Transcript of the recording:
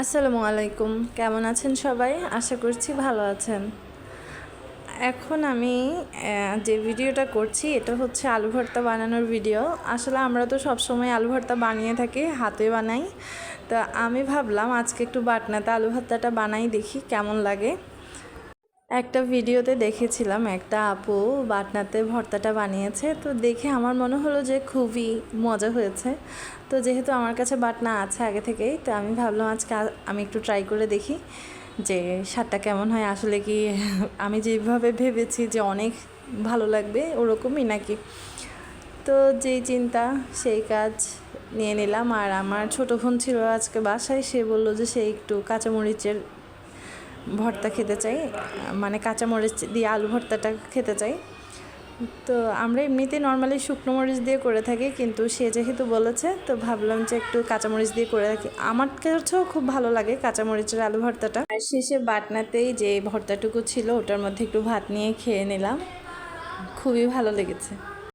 আসসালামু আলাইকুম। কেমন আছেন সবাই? আশা করছি ভালো আছেন। এখন আমি যে ভিডিওটা করছি, এটা হচ্ছে আলু ভর্তা বানানোর ভিডিও। আসলে আমরা তো সবসময় আলু ভর্তা বানিয়ে থাকি, হাতে বানাই। তা আমি ভাবলাম আজকে একটু বাটনাতে আলু ভর্তাটা বানাই, দেখি কেমন লাগে। একটা ভিডিওতে দেখেছিলাম একটা আপু বাটনাতে ভর্তাটা বানিয়েছে। তো দেখে আমার মনে হলো যে খুবই মজা হয়েছে। তো যেহেতু আমার কাছে বাটনা আছে আগে থেকেই, তো আমি ভাবলাম আজকে আমি একটু ট্রাই করে দেখি যে স্বাদটা কেমন হয়। আসলে কি আমি যেভাবে ভেবেছি যে অনেক ভালো লাগবে ওরকমই নাকি? তো যেই চিন্তা, সেই কাজ নিয়ে নিলাম। আর আমার ছোটো বোন ছিল আজকে বাসায়, সে বলল যে সে একটু কাঁচামরিচের ভর্তা খেতে চাই মানে কাঁচামরিচ দিয়ে আলু ভর্তাটা খেতে চাই। তো আমরা এমনিতেই নর্মালি শুকনো মরিচ দিয়ে করে থাকি, কিন্তু সে যেহেতু বলেছে, তো ভাবলাম যে একটু কাঁচামরিচ দিয়ে করে থাকি আমার কাছেও খুব ভালো লাগে কাঁচামরিচের আলু ভর্তাটা। আর শেষে বাটনাতেই যে ভর্তাটুকু ছিল, ওটার মধ্যে একটু ভাত নিয়ে খেয়ে নিলাম। খুবই ভালো লেগেছে।